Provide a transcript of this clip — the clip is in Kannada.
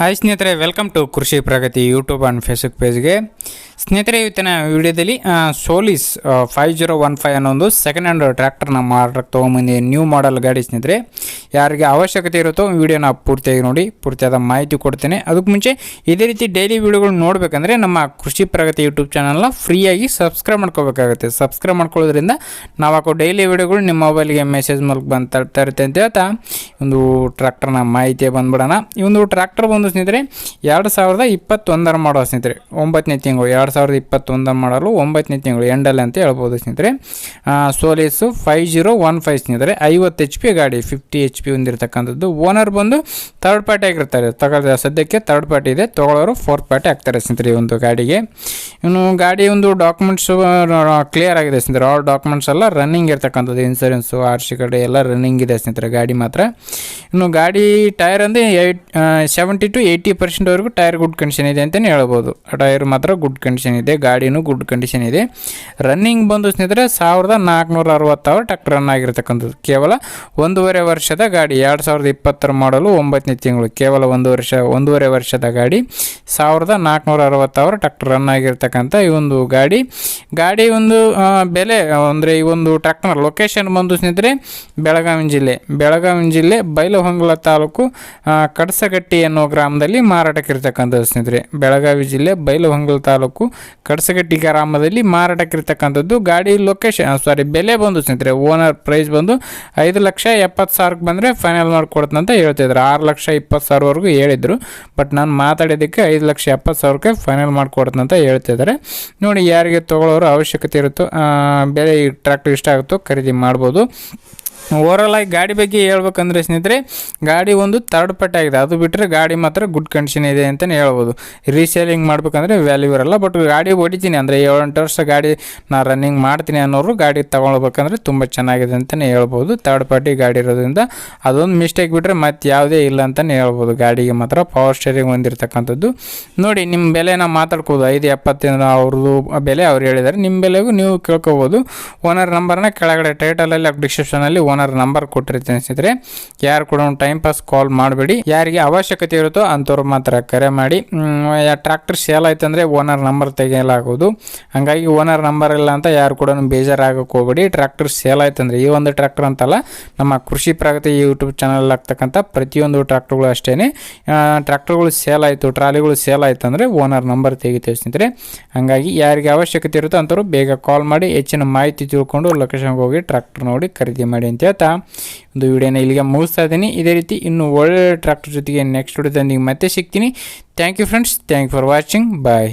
ಹಾಯ್ ಸ್ನೇಹಿತರೆ welcome to Krishi Pragati YouTube and Facebook ಪೇಜ್ಗೆ ಸ್ನೇಹಿತರೆ, ಇವತ್ತಿನ ವಿಡಿಯೋದಲ್ಲಿ Solis five zero one five ಅನ್ನೋ ಒಂದು ಸೆಕೆಂಡ್ ಹ್ಯಾಂಡ್ ಟ್ರ್ಯಾಕ್ಟರ್ನ ಮಾಡ್ರಕ್ಕೆ ತೊಗೊಂಬಂದಿ ನ್ಯೂ ಮಾಡಲ್ ಗಾಡಿ ಸ್ನೇಹಿತರೆ. ಯಾರಿಗೆ ಅವಶ್ಯಕತೆ ಇರುತ್ತೋ ವಿಡಿಯೋನ ಪೂರ್ತಿಯಾಗಿ ನೋಡಿ, ಪೂರ್ತಿಯಾದ ಮಾಹಿತಿ ಕೊಡ್ತೇನೆ. ಅದಕ್ಕೆ ಮುಂಚೆ ಇದೇ ರೀತಿ ಡೈಲಿ ವಿಡಿಯೋಗಳು ನೋಡಬೇಕಂದ್ರೆ ನಮ್ಮ ಕೃಷಿ ಪ್ರಗತಿ ಯೂಟ್ಯೂಬ್ ಚಾನಲ್ನ ಫ್ರೀಯಾಗಿ ಸಬ್ಸ್ಕ್ರೈಬ್ ಮಾಡ್ಕೋಬೇಕಾಗುತ್ತೆ. ಸಬ್ಸ್ಕ್ರೈಬ್ ಮಾಡ್ಕೊಳ್ಳೋದ್ರಿಂದ ನಾವು ಹಾಕೋ ಡೈಲಿ ವಿಡಿಯೋಗಳು ನಿಮ್ಮ ಮೊಬೈಲ್ಗೆ ಮೆಸೇಜ್ ಮೂಲಕ ಬಂದು ತರ್ತಾ ಇರುತ್ತೆ ಅಂತ ಹೇಳ್ತಾ. ಒಂದು ಟ್ರ್ಯಾಕ್ಟರ್ನ ಮಾಹಿತಿ ಬಂದ್ಬಿಡೋಣ. ಈ ಒಂದು ಟ್ರ್ಯಾಕ್ಟರ್ ಬಂದು ಸ್ನೇಹಿತರೆ, ಎರಡು ಸಾವಿರದ ಇಪ್ಪತ್ತೊಂದರ ಮಾಡೋ ಸ್ನೇಹಿತರೆ, ಒಂಬತ್ತನೇ ತಿಂಗಳು, ಎರಡು ಸಾವಿರದ ಇಪ್ಪತ್ತೊಂದರ ಮಾಡಲು ಒಂಬತ್ತನೇ ತಿಂಗಳು ಎಂಡಲ್ಲಿ ಅಂತ ಹೇಳ್ಬೋದು ಸ್ನೇಹಿತರೆ. Solis five zero one five ಸ್ನೇಹಿತರೆ, ಐವತ್ತು ಎಚ್ ಪಿ ಗಾಡಿ ಫಿಫ್ಟಿ ಎಚ್ ಪಿ ಹೊಂದಿರತಕ್ಕಂಥದ್ದು. ಓನರ್ ಬಂದು ತರ್ಡ್ ಪಾರ್ಟಿ ಆಗಿರ್ತಾರೆ. ತಗೊಳ್ಳ ಸದ್ಯಕ್ಕೆ ತರ್ಡ್ ಪಾರ್ಟಿ ಇದೆ. ತಗೊಳ್ಳೋರು ಫೋರ್ತ್ ಪಾರ್ಟಿ ಆಗ್ತಾರೆ ಸ್ನೇಹಿತರೆ ಈ ಒಂದು ಗಾಡಿಗೆ. ಇನ್ನು ಗಾಡಿ ಒಂದು ಡಾಕ್ಯುಮೆಂಟ್ಸು ಕ್ಲಿಯರ್ ಆಗಿದೆ ಸ್ನೇಹಿತರೆ. ಆಲ್ ಡಾಕ್ಯುಮೆಂಟ್ಸ್ ಎಲ್ಲ ರನ್ನಿಂಗ್ ಇರ್ತಕ್ಕಂಥದ್ದು. ಇನ್ಸೂರೆನ್ಸು ಆರ್ ಸಿ ಕಡೆ ಎಲ್ಲ ರನ್ನಿಂಗ್ ಇದೆ ಸ್ನೇಹಿತರೆ ಗಾಡಿ ಮಾತ್ರ. ಇನ್ನು ಗಾಡಿ ಟೈರ್ ಅಂದರೆ ಏಯ್ಟ್ ಸೆವೆಂಟಿ ಟು ಏಯ್ಟಿ ಪರ್ಸೆಂಟ್ವರೆಗೂ ಟೈರ್ ಗುಡ್ ಕಂಡೀಷನ್ ಇದೆ ಅಂತಲೇ ಹೇಳ್ಬೋದು. ಟೈರ್ ಮಾತ್ರ ಗುಡ್ ಕಂಡೀಷನ್ ಇದೆ. ಗಾಡಿನೂ ಗುಡ್ ಕಂಡೀಷನ್ ಇದೆ. ರನ್ನಿಂಗ್ ಬಂದು ಸ್ನೇಹಿತರೆ ಸಾವಿರದ ನಾಲ್ಕುನೂರ ಅರವತ್ತಾರು ಟ್ಯಾಕ್ಟರ್ ರನ್ ಆಗಿರ್ತಕ್ಕಂಥದ್ದು. ಕೇವಲ ಒಂದೂವರೆ ವರ್ಷದ ಗಾಡಿ ಎರಡು ಸಾವಿರದ ಇಪ್ಪತ್ತರ ಮಾಡಲು ಒಂಬತ್ತನೇ ತಿಂಗಳು. ಕೇವಲ ಒಂದು ವರ್ಷ ಒಂದೂವರೆ ವರ್ಷದ ಗಾಡಿ. ಸಾವಿರದ ನಾಲ್ಕುನೂರ ಅರವತ್ತಾರು ಟ್ರ್ಯಾಕ್ಟರ್ ರನ್ ಆಗಿರ್ತಕ್ಕಂಥ ಈ ಒಂದು ಗಾಡಿ. ಗಾಡಿ ಒಂದು ಬೆಲೆ, ಅಂದರೆ ಈ ಒಂದು ಟ್ರ್ಯಾಕ್ಟರ್ ಲೊಕೇಶನ್ ಬಂದು ಸ್ನೇಹಿತರೆ ಬೆಳಗಾವಿ ಜಿಲ್ಲೆ. ಬೆಳಗಾವಿ ಜಿಲ್ಲೆ ಬೈಲಹೊಂಗಲ ತಾಲೂಕು ಕಡಸಗಟ್ಟಿ ಅನ್ನೋ ಗ್ರಾಮದಲ್ಲಿ ಮಾರಾಟಕ್ಕಿರ್ತಕ್ಕಂಥದ್ದು ಸ್ನೇಹಿತರೆ ಬೆಳಗಾವಿ ಜಿಲ್ಲೆ ಬೈಲಹೊಂಗಲ ತಾಲೂಕು, ಕಡಸಗಟ್ಟಿ ಗ್ರಾಮದಲ್ಲಿ ಮಾರಾಟಕ್ಕಿರ್ತಕ್ಕಂಥದ್ದು ಗಾಡಿ ಲೊಕೇಶನ್ ಸಾರಿ ಬೆಲೆ ಬಂದು ಸ್ನೇಹಿತರೆ ಓನರ್ ಪ್ರೈಸ್ ಬಂದು ಐದು ಲಕ್ಷ ಎಪ್ಪತ್ತು ಸಾವಿರಕ್ಕೆ ಬಂದರೆ ಫೈನಲ್ ಮಾಡಿಕೊಡ್ತಂತ ಹೇಳ್ತಿದ್ರು. ಆರು ಲಕ್ಷ ಇಪ್ಪತ್ತು ಸಾವಿರವರೆಗೂ ಹೇಳಿದರು. ಬಟ್ ನಾನು ಮಾತಾಡಿದ್ದಕ್ಕೆ ಐದು ಲಕ್ಷ ಎಪ್ಪತ್ತು ಸಾವಿರಕ್ಕೆ ಫೈನಲ್ ಮಾಡಿಕೊಡ್ತಂತ ಹೇಳ್ತಿದ್ದಾರೆ. ನೋಡಿ, ಯಾರಿಗೆ ತೊಗೊಳ್ಳೋರು ಅವಶ್ಯಕತೆ ಇರುತ್ತೋ ಬೆಲೆ ಈ ಟ್ರ್ಯಾಕ್ಟರ್ ಇಷ್ಟ ಆಗುತ್ತೋ ಖರೀದಿ ಮಾಡ್ಬೋದು. ಓವರಾಲ್ ಆಗಿ ಗಾಡಿ ಬಗ್ಗೆ ಹೇಳ್ಬೇಕಂದ್ರೆ ಸ್ನೇಹಿತರೆ, ಗಾಡಿ ಒಂದು ತರ್ಡ್ ಪಟ್ಟಿ ಆಗಿದೆ. ಅದು ಬಿಟ್ಟರೆ ಗಾಡಿ ಮಾತ್ರ ಗುಡ್ ಕಂಡೀಷನ್ ಇದೆ ಅಂತಲೇ ಹೇಳ್ಬೋದು. ರೀಸೇಲಿಂಗ್ ಮಾಡ್ಬೇಕಂದ್ರೆ ವ್ಯಾಲ್ಯೂ ಇರಲ್ಲ. ಬಟ್ ಗಾಡಿ ಹೊಡಿತೀನಿ ಅಂದರೆ ಏಳೆಂಟು ವರ್ಷ ಗಾಡಿ ನಾನು ರನ್ನಿಂಗ್ ಮಾಡ್ತೀನಿ ಅನ್ನೋರು ಗಾಡಿ ತೊಗೊಳ್ಬೇಕಂದ್ರೆ ತುಂಬ ಚೆನ್ನಾಗಿದೆ ಅಂತಲೇ ಹೇಳ್ಬೋದು. ತರ್ಡ್ ಪಾರ್ಟಿ ಗಾಡಿ ಇರೋದ್ರಿಂದ ಅದೊಂದು ಮಿಸ್ಟೇಕ್ ಬಿಟ್ಟರೆ ಮತ್ತೆ ಯಾವುದೇ ಇಲ್ಲ ಅಂತಲೇ ಹೇಳ್ಬೋದು. ಗಾಡಿಗೆ ಮಾತ್ರ ಪವರ್ ಸ್ಟೇರಿಂಗ್ ಹೊಂದಿರತಕ್ಕಂಥದ್ದು. ನೋಡಿ ನಿಮ್ಮ ಬೆಲೆ ನಾವು ಮಾತಾಡ್ಕೋದು ಐದು ಎಪ್ಪತ್ತೈದು ಅವ್ರದ್ದು ಬೆಲೆ ಅವ್ರು ಹೇಳಿದ್ದಾರೆ. ನಿಮ್ಮ ಬೆಲೆಗೂ ನೀವು ಕೇಳ್ಕೊಬೋದು. ಓನರ್ ನಂಬರ್ನ ಕೆಳಗಡೆ ಟೈಟಲಲ್ಲಿ ಡಿಸ್ಕ್ರಿಪ್ಷನಲ್ಲಿ ಓನರ್ ನಂಬರ್ ಕೊಟ್ಟಿರ್ತೀನಿ ಸ್ನೇಹಿತರೆ. ಯಾರು ಕೂಡ ಟೈಮ್ ಪಾಸ್ ಕಾಲ್ ಮಾಡಬೇಡಿ. ಯಾರಿಗೆ ಅವಶ್ಯಕತೆ ಇರುತ್ತೋ ಅಂಥವ್ರು ಮಾತ್ರ ಕರೆ ಮಾಡಿ. ಟ್ರ್ಯಾಕ್ಟರ್ ಸೇಲ್ ಆಯ್ತು ಅಂದರೆ ಓನರ್ ನಂಬರ್ ತೆಗೆಯಲಾಗುವುದು. ಹಾಗಾಗಿ ಓನರ್ ನಂಬರ್ ಇಲ್ಲ ಅಂತ ಯಾರು ಕೂಡ ಬೇಜಾರಾಗಕ್ಕೆ ಹೋಗ್ಬೇಡಿ. ಟ್ರ್ಯಾಕ್ಟರ್ ಸೇಲ್ ಆಯ್ತು ಅಂದರೆ ಈ ಒಂದು ಟ್ರ್ಯಾಕ್ಟರ್ ಅಂತಲ್ಲ ನಮ್ಮ ಕೃಷಿ ಪ್ರಗತಿ ಯೂಟ್ಯೂಬ್ ಚಾನಲ್ ಆಗ್ತಕ್ಕಂಥ ಪ್ರತಿಯೊಂದು ಟ್ರ್ಯಾಕ್ಟರ್ಗಳು ಅಷ್ಟೇ ಟ್ರ್ಯಾಕ್ಟರ್ಗಳು ಸೇಲ್ ಆಯಿತು, ಟ್ರಾಲಿಗಳು ಸೇಲ್ ಆಯ್ತು ಅಂದರೆ ಓನರ್ ನಂಬರ್ ತೆಗಿತೇವೆ ಸ್ನೇಹಿತರೆ. ಹಾಗಾಗಿ ಯಾರಿಗೆ ಅವಶ್ಯಕತೆ ಇರುತ್ತೋ ಅಂಥವ್ರು ಬೇಗ ಕಾಲ್ ಮಾಡಿ ಹೆಚ್ಚಿನ ಮಾಹಿತಿ ತಿಳ್ಕೊಂಡು ಲೊಕೇಶನ್ಗೆ ಹೋಗಿ ಟ್ರ್ಯಾಕ್ಟರ್ ನೋಡಿ ಖರೀದಿ ಮಾಡಿ ಅಂತ ಹೇಳ್ತಾ ಒಂದು ವಿಡಿಯೋನ ಇಲ್ಲಿಗೆ ಮುಗಿಸ್ತಾ ಇದ್ದೀನಿ. ಇದೇ ರೀತಿ ಇನ್ನು ಒಳ್ಳೆ ಟ್ರ್ಯಾಕ್ಟರ್ ಜೊತೆಗೆ ನೆಕ್ಸ್ಟ್ ವಿಡಿಯೋದೊಂದಿಗೆ ಮತ್ತೆ ಸಿಗ್ತೀನಿ. Thank you friends thank you for watching bye